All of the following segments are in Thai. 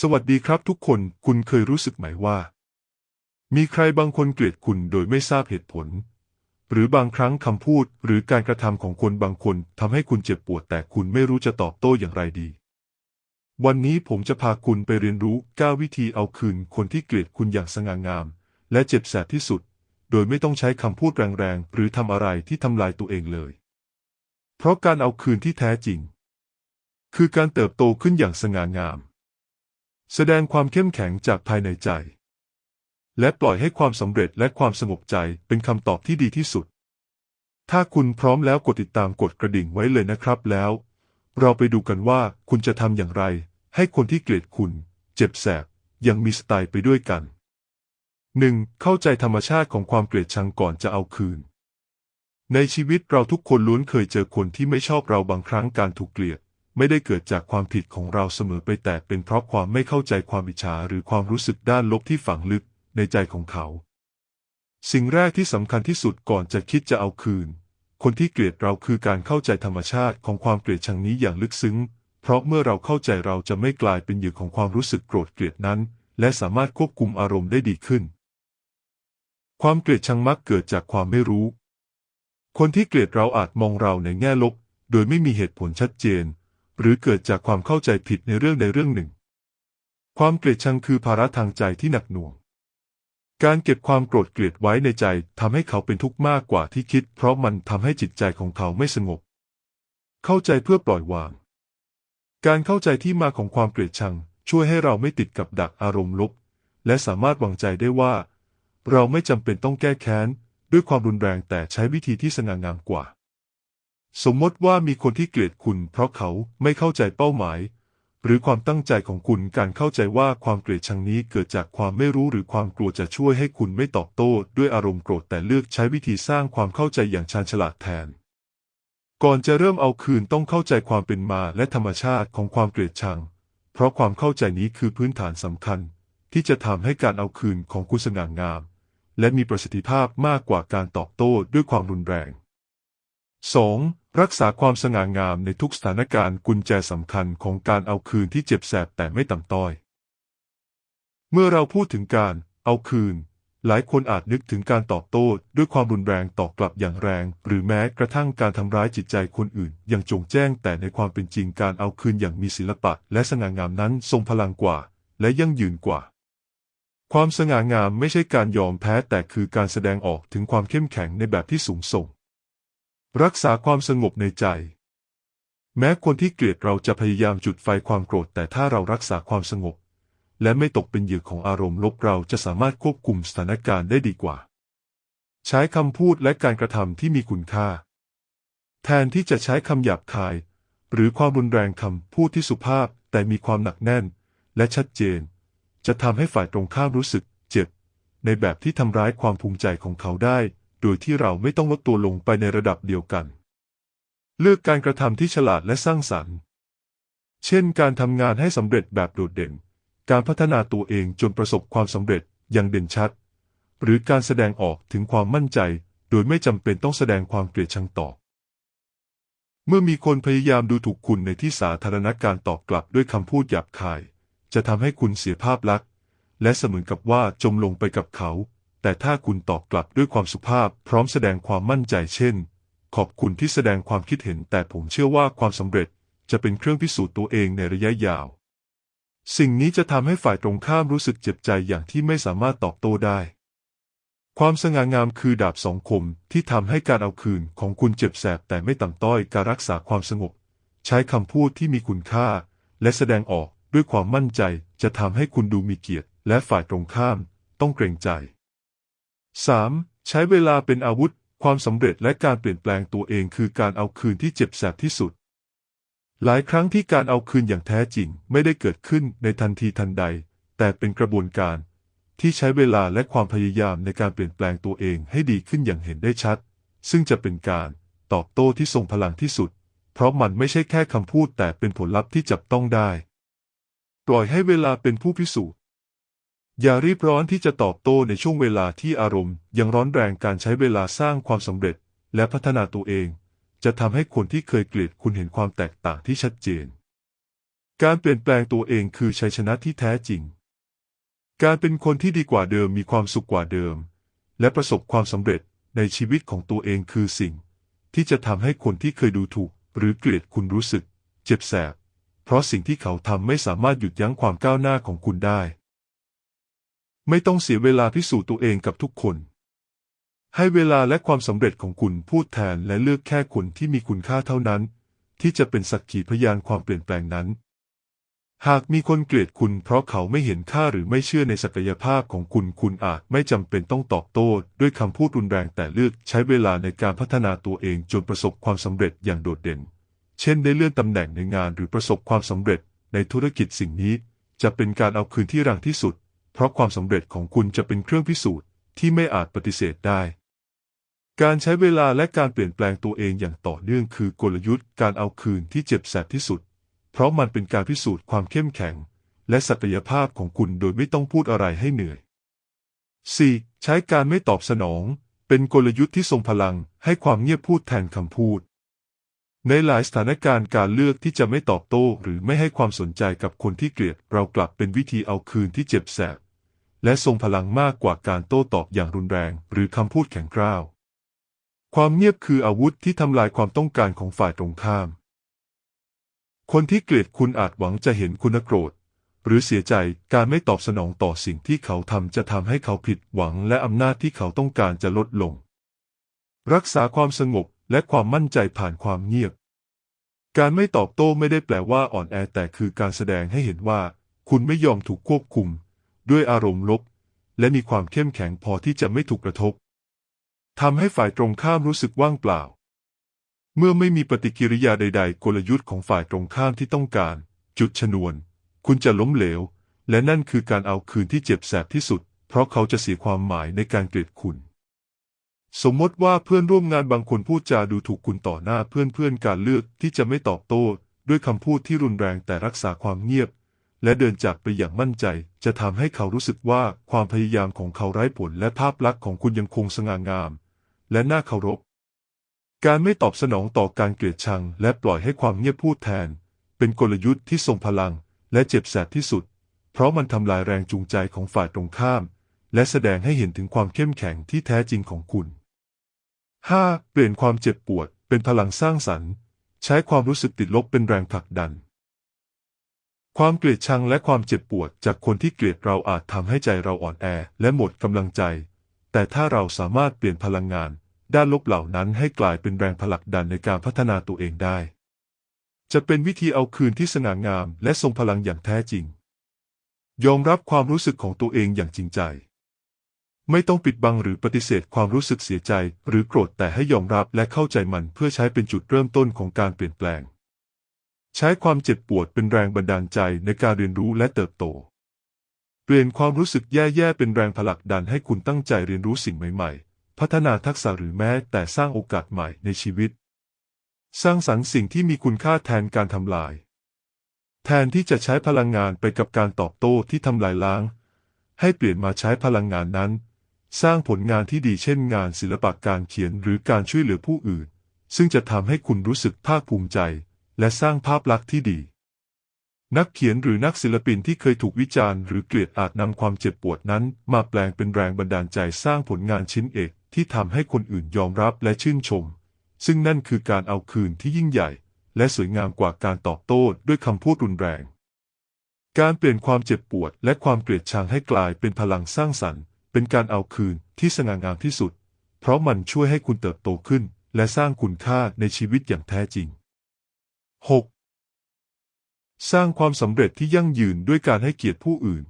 สวัสดีครับทุกคนคุณเคยรู้สึกไหมว่า มีใครบางคนเกลียดคุณโดยไม่ทราบเหตุผล หรือบางครั้งคำพูดหรือการกระทำของคนบางคนทำให้คุณเจ็บปวดแต่คุณไม่รู้จะตอบโต้อย่างไรดี วันนี้ผมจะพาคุณไปเรียนรู้ 9 วิธีเอาคืนคนที่เกลียดคุณอย่างสง่างาม และเจ็บแสบที่สุด โดยไม่ต้องใช้คำพูดแรงๆหรือทำอะไรที่ทำลายตัวเองเลย เพราะการเอาคืนที่แท้จริง คือการเติบโตขึ้นอย่างสง่างาม แสดงความเข้มแข็งจากภายในใจ และปล่อยให้ความสำเร็จและความสงบใจเป็นคำตอบที่ดีที่สุด ถ้าคุณพร้อมแล้วกดติดตามกดกระดิ่งไว้เลยนะครับแล้ว เราไปดูกันว่าคุณจะทำอย่างไร ให้คนที่เกลียดคุณ เจ็บแสบยังมีสไตล์ไปด้วยกัน 1. เข้าใจธรรมชาติของความเกลียดชังก่อนจะเอาคืน ในชีวิตเราทุกคนล้วนเคยเจอคนที่ไม่ชอบเราบางครั้งการถูกเกลียด ไม่ได้เกิดจากความผิดของเราเสมอไปแต่เป็นเพราะความไม่เข้าใจความอิจฉาหรือความรู้สึกด้านลบที่ฝังลึกในใจของเขา สิ่งแรกที่สำคัญที่สุดก่อนจะคิดจะเอาคืน คนที่เกลียดเราคือการเข้าใจธรรมชาติของความเกลียดชังนี้อย่างลึกซึ้ง เพราะเมื่อเราเข้าใจเราจะไม่กลายเป็นเหยื่อของความรู้สึกโกรธเกลียดนั้น และสามารถควบคุมอารมณ์ได้ดีขึ้น ความเกลียดชังมักเกิดจากความไม่รู้ คนที่เกลียดเราอาจมองเราในแง่ลบ โดยไม่มีเหตุผลชัดเจน หรือเกิดจากความเข้าใจผิดในเรื่องใดเรื่องหนึ่ง ความเกลียดชังคือภาระทางใจที่หนักหน่วง การเก็บความโกรธเกลียดไว้ในใจทำให้เขาเป็นทุกข์มากกว่าที่คิด เพราะมันทำให้จิตใจของเขาไม่สงบ เข้าใจเพื่อปล่อยวาง การเข้าใจที่มาของความเกลียดชัง ช่วยให้เราไม่ติดกับดักอารมณ์ลบ และสามารถวางใจได้ว่า เราไม่จำเป็นต้องแก้แค้นด้วยความรุนแรงแต่ใช้วิธีที่สง่างามกว่า สมมติว่ามีคนที่เกลียดคุณเพราะเขาไม่เข้าใจเป้าหมาย หรือความตั้งใจของคุณการเข้าใจว่าความเกลียดชังนี้เกิดจากความไม่รู้หรือความกลัวจะช่วยให้คุณไม่ตอบโต้ ด้วยอารมณ์โกรธแต่เลือกใช้วิธีสร้างความเข้าใจอย่างชาญฉลาดแทน ก่อนจะเริ่มเอาคืนต้องเข้าใจความเป็นมาและธรรมชาติของความเกลียดชัง เพราะความเข้าใจนี้คือพื้นฐานสำคัญ ที่จะทำให้การเอาคืนของคุณสง่างาม และมีประสิทธิภาพมากกว่าการตอบโต้ด้วยความรุนแรง 2. รักษาความสง่างามในทุกสถานการณ์กุญแจสำคัญของการเอาคืนที่เจ็บแสบแต่ไม่ต่ำต้อย เมื่อเราพูดถึงการเอาคืน หลายคนอาจนึกถึงการตอบโต้ด้วยความรุนแรงตอบกลับอย่างแรง หรือแม้กระทั่งการทำร้ายจิตใจคนอื่น อย่างจงแจ้งแต่ในความเป็นจริงการเอาคืนอย่างมีศิลปะ และสง่างามนั้นทรงพลังกว่า และยั่งยืนกว่า ความสง่างามไม่ใช่การยอมแพ้แต่คือการแสดงออกถึงความเข้มแข็งในแบบที่สูงส่ง รักษาความสงบในใจ แม้คนที่เกลียดเราจะพยายามจุดไฟความโกรธ แต่ถ้าเรารักษาความสงบ และไม่ตกเป็นเหยื่อของอารมณ์ลบเราจะสามารถควบคุมสถานการณ์ได้ดีกว่า ใช้คำพูดและการกระทำที่มีคุณค่า แทนที่จะใช้คำหยาบคาย หรือความรุนแรงคำพูดที่สุภาพแต่มีความหนักแน่น และชัดเจน จะทำให้ฝ่ายตรงข้ามรู้สึก เจ็บ ในแบบที่ทำร้ายความภูมิใจของเขาได้ โดยที่เราไม่ต้องลดตัวลงไปในระดับเดียวกัน เลือกการกระทำที่ฉลาดและสร้างสรรค์ เช่น การทำงานให้สำเร็จแบบโดดเด่น การพัฒนาตัวเองจนประสบความสำเร็จอย่างเด่นชัด หรือการแสดงออกถึงความมั่นใจ โดยไม่จำเป็นต้องแสดงความเกลียดชังตอบเมื่อมีคนพยายามดูถูกคุณในที่สาธารณะการตอบกลับด้วยคำพูดหยาบคาย จะทำให้คุณเสียภาพลักษณ์และเสมือนกับว่าจมลงไปกับเขา แต่ถ้าคุณตอบกลับด้วยความสุภาพพร้อมแสดงความมั่นใจเช่น ขอบคุณที่แสดงความคิดเห็น แต่ผมเชื่อว่าความสำเร็จจะเป็นเครื่องพิสูจน์ตัวเองในระยะยาว สิ่งนี้จะทำให้ฝ่ายตรงข้ามรู้สึกเจ็บใจอย่างที่ไม่สามารถตอบโต้ได้ ความสง่างามคือดาบสองคมที่ทำให้การเอาคืนของคุณเจ็บแสบแต่ไม่ต่ำต้อยการรักษาความสงบ ใช้คำพูดที่มีคุณค่า และแสดงออกด้วยความมั่นใจจะทำให้คุณดูมีเกียรติ และฝ่ายตรงข้ามต้องเกรงใจ 3. ใช้เวลาเป็นอาวุธ ความสำเร็จและการเปลี่ยนแปลงตัวเองคือการเอาคืนที่เจ็บแสบที่สุด หลายครั้งที่การเอาคืนอย่างแท้จริงไม่ได้เกิดขึ้นในทันทีทันใด แต่เป็นกระบวนการ ที่ใช้เวลาและความพยายามในการเปลี่ยนแปลงตัวเองให้ดีขึ้นอย่างเห็นได้ชัด ซึ่งจะเป็นการตอบโต้ที่ทรงพลังที่สุด เพราะมันไม่ใช่แค่คำพูดแต่เป็นผลลัพธ์ที่จับต้องได้ ปล่อยให้เวลาเป็นผู้พิสูจน์ อย่ารีบร้อนที่จะตอบโต้ในช่วงเวลาที่อารมณ์ ยังร้อนแรงการใช้เวลาสร้างความสำเร็จ และพัฒนาตัวเอง จะทำให้คนที่เคยเกลียดคุณเห็นความแตกต่างที่ชัดเจน การเปลี่ยนแปลงตัวเองคือชัยชนะที่แท้จริง การเป็นคนที่ดีกว่าเดิมมีความสุขกว่าเดิม และประสบความสำเร็จในชีวิตของตัวเองคือสิ่ง ที่จะทำให้คนที่เคยดูถูก หรือเกลียดคุณรู้สึก เจ็บแสบ เพราะสิ่งที่เขาทำไม่สามารถหยุดยั้งความก้าวหน้าของคุณได้ ไม่ต้องเสียเวลาพิสูจน์ตัวเองกับทุกคน ให้เวลาและความสำเร็จของคุณพูดแทนและเลือกแค่คนที่มีคุณค่าเท่านั้น ที่จะเป็นสักขีพยานความเปลี่ยนแปลงนั้น หากมีคนเกลียดคุณเพราะเขาไม่เห็นค่าหรือไม่เชื่อในศักยภาพของคุณคุณอาจไม่จำเป็นต้องตอบโต้ด้วยคำพูดรุนแรงแต่เลือกใช้เวลาในการพัฒนาตัวเองจนประสบความสำเร็จอย่างโดดเด่น เช่นได้เลื่อนตำแหน่งในงานหรือประสบความสำเร็จในธุรกิจสิ่งนี้จะเป็นการเอาคืนที่รังที่สุด เพราะความสำเร็จของคุณจะเป็นเครื่องพิสูจน์ที่ไม่อาจปฏิเสธได้ การใช้เวลาและการเปลี่ยนแปลงตัวเองอย่างต่อเนื่องคือกลยุทธ์การเอาคืนที่เจ็บแสบที่สุด เพราะมันเป็นการพิสูจน์ความเข้มแข็ง และศักยภาพของคุณโดยไม่ต้องพูดอะไรให้เหนื่อย 4. ใช้การไม่ตอบสนอง เป็นกลยุทธ์ที่ทรงพลังให้ความเงียบพูดแทนคำพูด ในหลายสถานการณ์การเลือกที่จะไม่ตอบโต้ หรือไม่ให้ความสนใจกับคนที่เกลียด เรากลับเป็นวิธีเอาคืนที่เจ็บแสบ และทรงพลังมากกว่าการโต้ตอบอย่างรุนแรง หรือคำพูดแข็งกร้าว ความเงียบคืออาวุธที่ทำลายความต้องการของฝ่ายตรงข้าม คนที่เกลียดคุณอาจหวังจะเห็นคุณโกรธ หรือเสียใจการไม่ตอบสนองต่อสิ่งที่เขาทำจะทำให้เขาผิดหวังและอำนาจที่เขาต้องการจะลดลง รักษาความสงบและความมั่นใจผ่านความเงียบ การไม่ตอบโต้ไม่ได้แปลว่าอ่อนแอแต่คือการแสดงให้เห็นว่า คุณไม่ยอมถูกควบคุม ด้วยอารมณ์ลบ และมีความเข้มแข็งพอที่จะไม่ถูกกระทบทำให้ฝ่ายตรงข้ามรู้สึกว่างเปล่า เมื่อไม่มีปฏิกิริยาใด ๆ กลยุทธ์ของฝ่ายตรงข้ามที่ต้องการ จุดชนวน คุณจะล้มเหลว และนั่นคือการเอาคืนที่เจ็บแสบที่สุด เพราะเขาจะเสียความหมายในการเกลียดคุณ สมมติว่าเพื่อนร่วมงานบางคนพูดจาดูถูกคุณต่อหน้าเพื่อนๆการเลือกที่จะไม่ตอบโต้ด้วยคำพูดที่รุนแรงแต่รักษาความเงียบ และเดินจากไปอย่างมั่นใจ จะทำให้เขารู้สึกว่าความพยายามของเขาไร้ผลและภาพลักษณ์ของคุณยังคงสง่างาม และน่าเคารพ การไม่ตอบสนองต่อการเกลียดชัง และปล่อยให้ความเงียบพูดแทน เป็นกลยุทธ์ที่ทรงพลัง และเจ็บแสบที่สุด เพราะมันทำลายแรงจูงใจของฝ่ายตรงข้าม และแสดงให้เห็นถึงความเข้มแข็งที่แท้จริงของคุณ 5. เปลี่ยนความเจ็บปวดเป็นพลังสร้างสรรค์ ใช้ความรู้สึกติดลบเป็นแรงผลักดัน ความเกลียดชังและความเจ็บปวดจากคนที่เกลียดเราอาจทำให้ใจเราอ่อนแอและหมดกำลังใจ แต่ถ้าเราสามารถเปลี่ยนพลังงาน ด้านลบเหล่านั้นให้กลายเป็นแรงผลักดันในการพัฒนาตัวเองได้ จะเป็นวิธีเอาคืนที่สง่างามและทรงพลังอย่างแท้จริง ยอมรับความรู้สึกของตัวเองอย่างจริงใจ ไม่ต้องปิดบังหรือปฏิเสธความรู้สึกเสียใจ หรือโกรธแต่ให้ยอมรับและเข้าใจมันเพื่อใช้เป็นจุดเริ่มต้นของการเปลี่ยนแปลง ใช้ความเจ็บปวดเป็นแรงบันดาลใจในการเรียนรู้และเติบโต เปลี่ยนความรู้สึกแย่ๆเป็นแรงผลักดันให้คุณตั้งใจเรียนรู้สิ่งใหม่ๆ พัฒนาทักษะหรือแม้แต่สร้างโอกาสใหม่ในชีวิต สร้างสรรค์สิ่งที่มีคุณค่าแทนการทำลาย แทนที่จะใช้พลังงานไปกับการตอบโต้ที่ทำลายล้าง ให้เปลี่ยนมาใช้พลังงานนั้น สร้างผลงานที่ดีเช่นงานศิลปะการเขียนหรือการช่วยเหลือผู้อื่น ซึ่งจะทำให้คุณรู้สึกภาคภูมิใจ และสร้างภาพลักษณ์ที่ดี นักเขียนหรือนักศิลปินที่เคยถูกวิจารณ์หรือเกลียดอาจนำความเจ็บปวดนั้น มาแปลงเป็นแรงบันดาลใจสร้างผลงานชิ้นเอกที่ทำให้คนอื่นยอมรับและชื่นชม ซึ่งนั่นคือการเอาคืนที่ยิ่งใหญ่ และสวยงามกว่าการตอบโต้ด้วยคำพูดรุนแรง การเปลี่ยนความเจ็บปวดและความเกลียดชังให้กลายเป็นพลังสร้างสรรค์ เป็นการเอาคืนที่สง่างามที่สุด เพราะมันช่วยให้คุณเติบโตขึ้น และสร้างคุณค่าในชีวิตอย่างแท้จริง 6. สร้างความสำเร็จที่ยั่งยืนด้วยการให้เกียรติผู้อื่น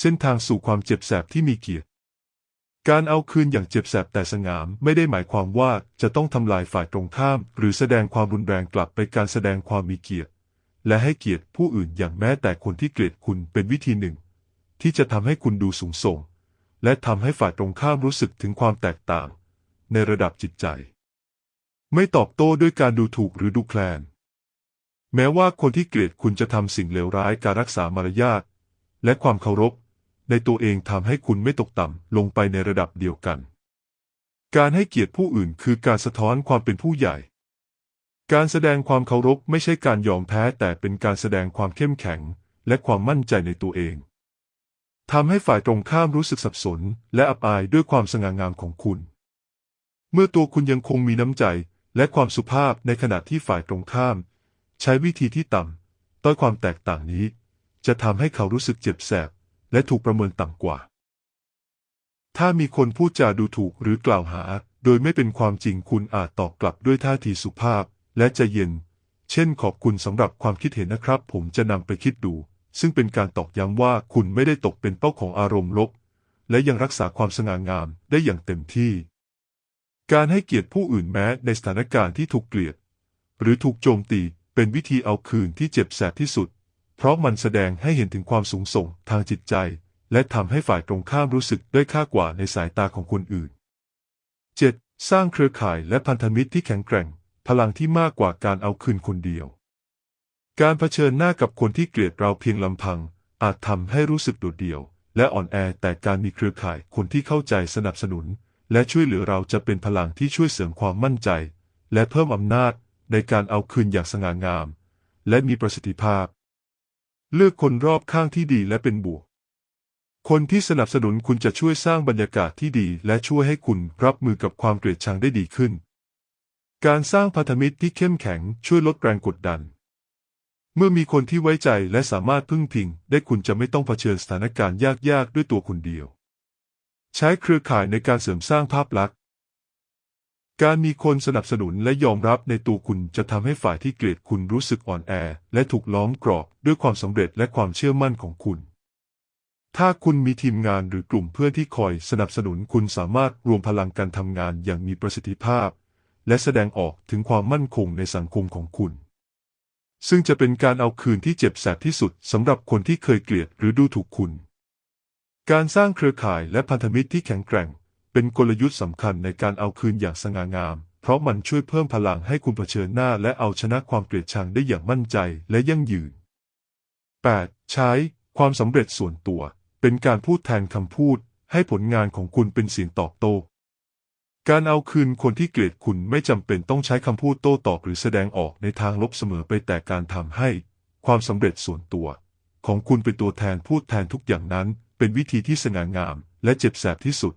เส้นทางสู่ความเจ็บแสบที่มีเกียรติ การเอาคืนอย่างเจ็บแสบแต่สงามไม่ได้หมายความว่าจะต้องทำลายฝ่ายตรงข้าม หรือแสดงความรุนแรงกลับไปการแสดงความมีเกียรติ และให้เกียรติผู้อื่นอย่างแม้แต่คนที่เกลียดคุณเป็นวิธีหนึ่ง ที่จะทำให้คุณดูสูงส่ง และทำให้ฝ่ายตรงข้ามรู้สึกถึงความแตกต่าง ในระดับจิตใจ ไม่ตอบโต้ด้วยการดูถูกหรือดูแคลน แม้ว่าคนที่เกลียดคุณจะทำสิ่งเลวร้ายการรักษามารยาทและความเคารพ ในตัวเองทำให้คุณไม่ตกต่ำลงไปในระดับเดียวกัน การให้เกียรติผู้อื่นคือการสะท้อนความเป็นผู้ใหญ่ การแสดงความเคารพไม่ใช่การยอมแพ้แต่เป็นการแสดงความเข้มแข็ง และความมั่นใจในตัวเองทำให้ฝ่ายตรงข้ามรู้สึกสับสน และอับอายด้วยความสง่างามของคุณ เมื่อตัวคุณยังคงมีน้ำใจและความสุภาพในขณะที่ฝ่ายตรงข้าม ใช้วิธีที่ต่ำต้อยความแตกต่างนี้ จะทำให้เขารู้สึกเจ็บแสบ และถูกประเมินต่ำกว่า ถ้ามีคนพูดจาดูถูกหรือกล่าวหา โดยไม่เป็นความจริงคุณอาจตอบกลับด้วยท่าทีสุภาพ และใจเย็น เช่นขอบคุณสำหรับความคิดเห็นนะครับ ผมจะนำไปคิดดู ซึ่งเป็นการตอกย้ำว่าคุณไม่ได้ตกเป็นเป้าของอารมณ์ลบ และยังรักษาความสง่างามได้อย่างเต็มที่ การให้เกียรติผู้อื่นแม้ในสถานการณ์ที่ถูกเกลียด หรือถูกโจมตี เป็นวิธีเอาคืนที่เจ็บแสบที่สุด เพราะมันแสดงให้เห็นถึงความสูงส่งทางจิตใจ และทำให้ฝ่ายตรงข้ามรู้สึกได้ค่ากว่าในสายตาของคนอื่น 7. สร้างเครือข่ายและพันธมิตรที่แข็งแกร่ง พลังที่มากกว่าการเอาคืนคนเดียว การเผชิญหน้ากับคนที่เกลียดเราเพียงลำพัง อาจทำให้รู้สึกโดดเดี่ยว และอ่อนแอแต่การมีเครือข่ายคนที่เข้าใจสนับสนุน และช่วยเหลือเราจะเป็นพลังที่ช่วยเสริมความมั่นใจ และเพิ่มอำนาจ ในการเอาคืนอย่างสง่างาม และมีประสิทธิภาพ เลือกคนรอบข้างที่ดีและเป็นบวก คนที่สนับสนุนคุณจะช่วยสร้างบรรยากาศที่ดี และช่วยให้คุณรับมือกับความเกลียดชังได้ดีขึ้น การสร้างพันธมิตรที่เข้มแข็งช่วยลดแรงกดดัน เมื่อมีคนที่ไว้ใจและสามารถพึ่งพิง ได้คุณจะไม่ต้องเผชิญสถานการณ์ยากๆด้วยตัวคนเดียว ใช้เครือข่ายในการเสริมสร้างภาพลักษณ์ การมีคนสนับสนุนและยอมรับในตัวคุณจะทำให้ฝ่ายที่เกลียดคุณรู้สึกอ่อนแอ และถูกล้อมกรอบด้วยความสำเร็จและความเชื่อมั่นของคุณ ถ้าคุณมีทีมงานหรือกลุ่มเพื่อนที่คอยสนับสนุนคุณสามารถรวมพลังการทำงานอย่างมีประสิทธิภาพ และแสดงออกถึงความมั่นคงในสังคมของคุณ ซึ่งจะเป็นการเอาคืนที่เจ็บแสบที่สุดสำหรับคนที่เคยเกลียดหรือดูถูกคุณ การสร้างเครือข่ายและพันธมิตรที่แข็งแกร่ง เป็นกลยุทธ์สำคัญในการเอาคืนอย่างสง่างาม เพราะมันช่วยเพิ่มพลังให้คุณเผชิญหน้าและเอาชนะความเกลียดชังได้อย่างมั่นใจและยั่งยืน 8. ใช้ความสำเร็จส่วนตัว เป็นการพูดแทนคำพูด ให้ผลงานของคุณเป็นเสียงตอบโต้การเอาคืนคนที่เกลียดคุณไม่จำเป็นต้องใช้คำพูดโต้ตอบหรือแสดงออกในทางลบเสมอไปแต่การทำให้ ความสำเร็จส่วนตัว ของคุณเป็นตัวแทนพูดแทนทุกอย่างนั้น เป็นวิธีที่สง่างาม และเจ็บแสบที่สุด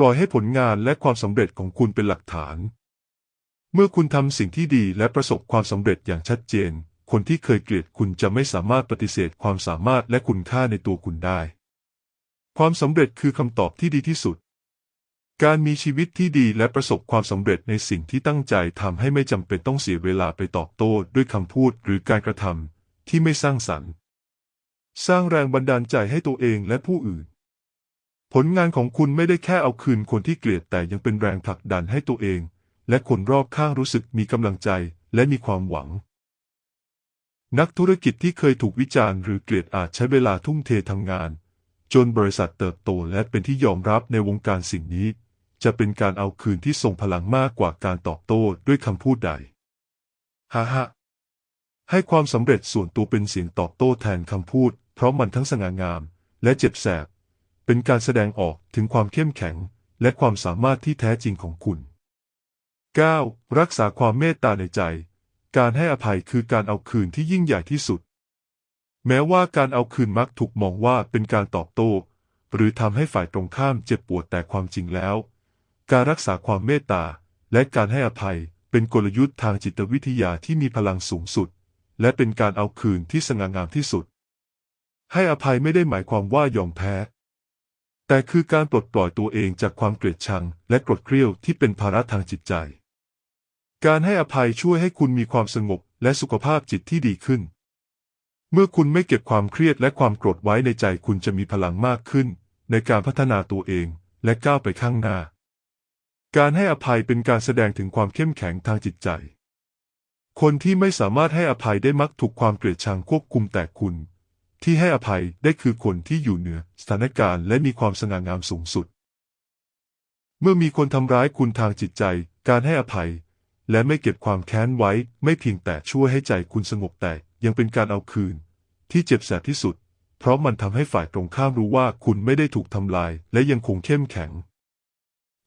ปล่อยให้ผลงานและความสำเร็จของคุณเป็นหลักฐาน เมื่อคุณทำสิ่งที่ดีและประสบความสำเร็จอย่างชัดเจน คนที่เคยเกลียดคุณจะไม่สามารถปฏิเสธความสามารถและคุณค่าในตัวคุณได้ ความสำเร็จคือคำตอบที่ดีที่สุด การมีชีวิตที่ดีและประสบความสำเร็จในสิ่งที่ตั้งใจทำให้ไม่จำเป็นต้องเสียเวลาไปตอบโต้ด้วยคำพูดหรือการกระทำที่ไม่สร้างสรรค์ สร้างแรงบันดาลใจให้ตัวเองและผู้อื่น ผลงานของคุณไม่ได้แค่เอาคืนคนที่เกลียดแต่ยังเป็นแรงผลักดันให้ตัวเอง และคนรอบข้างรู้สึกมีกำลังใจและมีความหวัง นักธุรกิจที่เคยถูกวิจารณ์หรือเกลียดอาจใช้เวลาทุ่มเททำงาน จนบริษัทเติบโตและเป็นที่ยอมรับในวงการสิ่งนี้ จะเป็นการเอาคืนที่ทรงพลังมากกว่าการตอบโต้ด้วยคำพูดใดฮ่าฮ่าให้ความสำเร็จส่วนตัวเป็นเสียงตอบโต้แทนคำพูด เพราะมันทั้งสง่างาม และเจ็บแสบ เป็นการแสดงออกถึงความเข้มแข็ง และความสามารถที่แท้จริงของคุณ 9. รักษาความเมตตาในใจ การให้อภัยคือการเอาคืนที่ยิ่งใหญ่ที่สุด แม้ว่าการเอาคืนมักถูกมองว่าเป็นการตอบโต้ หรือทำให้ฝ่ายตรงข้ามเจ็บปวดแต่ความจริงแล้ว การรักษาความเมตตาและการให้อภัยเป็นกลยุทธ์ทางจิตวิทยาที่มีพลังสูงสุด และเป็นการเอาคืนที่สง่างามที่สุด ให้อภัยไม่ได้หมายความว่ายอมแพ้ แต่คือการปลดปล่อยตัวเองจากความเกลียดชัง และกรดเกลียวที่เป็นภาระทางจิตใจ การให้อภัยช่วยให้คุณมีความสงบและสุขภาพจิตที่ดีขึ้น เมื่อคุณไม่เก็บความเครียดและความโกรธไว้ในใจคุณจะมีพลังมากขึ้น ในการพัฒนาตัวเองและก้าวไปข้างหน้า การให้อภัยเป็นการแสดงถึงความเข้มแข็งทางจิตใจ คนที่ไม่สามารถให้อภัยได้มักถูกความเกลียดชังควบคุมแต่คุณ ที่ให้อภัยได้คือคนที่อยู่เหนือสถานการณ์และมีความสง่างามสูงสุด เมื่อมีคนทำร้ายคุณทางจิตใจ การให้อภัย และไม่เก็บความแค้นไว้ ไม่เพียงแต่ช่วยให้ใจคุณสงบแต่ยังเป็นการเอาคืน ที่เจ็บแสบที่สุด เพราะมันทำให้ฝ่ายตรงข้ามรู้ว่าคุณไม่ได้ถูกทำลาย และยังคงเข้มแข็ง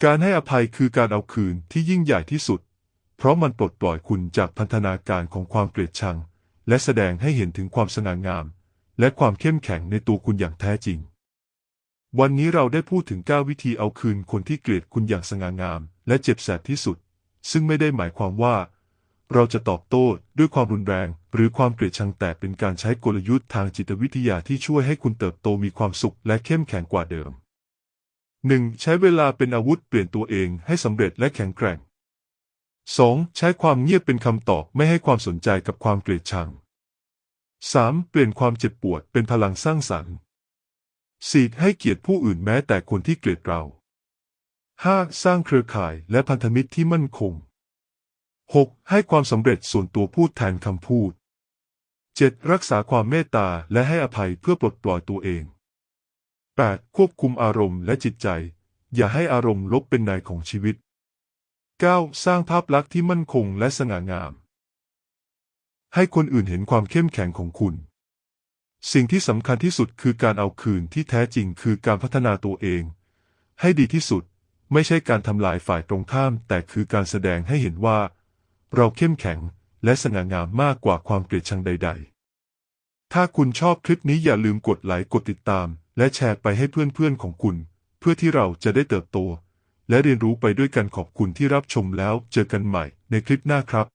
การให้อภัยคือการเอาคืนที่ยิ่งใหญ่ที่สุด เพราะมันปลดปล่อยคุณจากพันธนาการของความเกลียดชัง และแสดงให้เห็นถึงความสง่างาม และความเข้มแข็งในตัวคุณอย่างแท้จริง วันนี้เราได้พูดถึง 9 วิธีเอาคืนคนที่เกลียดคุณอย่างสง่างาม และเจ็บแสบที่สุด ซึ่งไม่ได้หมายความว่า เราจะตอบโต้ด้วยความรุนแรง หรือความเกลียดชังแต่เป็นการใช้กลยุทธ์ทางจิตวิทยาที่ช่วยให้คุณเติบโตมีความสุขและเข้มแข็งกว่าเดิม 1. ใช้เวลาเป็นอาวุธเปลี่ยนตัวเองให้สำเร็จและแข็งแกร่ง 2. ใช้ความเงียบเป็นคำตอบไม่ให้ความสนใจกับความเกลียดชัง 3. เปลี่ยนความเจ็บปวดเป็นพลังสร้างสรรค์ 4. ให้เกียรติผู้อื่นแม้แต่คนที่เกลียดเรา 5. สร้างเครือข่ายและพันธมิตรที่มั่นคง 6. ให้ความสำเร็จส่วนตัวพูดแทนคำพูด 7. รักษาความเมตตาและให้อภัยเพื่อปลดปล่อยตัวเอง 8. ควบคุมอารมณ์และจิตใจ อย่าให้อารมณ์ลบเป็นนายของชีวิต 9. สร้างภาพลักษณ์ที่มั่นคงและสง่างาม ให้คนอื่นเห็นความเข้มแข็งของคุณ สิ่งที่สำคัญที่สุดคือการเอาคืนที่แท้จริงคือการพัฒนาตัวเอง ให้ดีที่สุดไม่ใช่การทำลายฝ่ายตรงข้าม แต่คือการแสดงให้เห็นว่า เราเข้มแข็งและสง่างามมากกว่าความเกลียดชังใด ๆ ถ้าคุณชอบคลิปนี้อย่าลืมกดไลค์กดติดตาม และแชร์ไปให้เพื่อนๆของคุณ เพื่อที่เราจะได้เติบโต และเรียนรู้ไปด้วยกันขอบคุณที่รับชมแล้วเจอกันใหม่ในคลิปหน้าครับ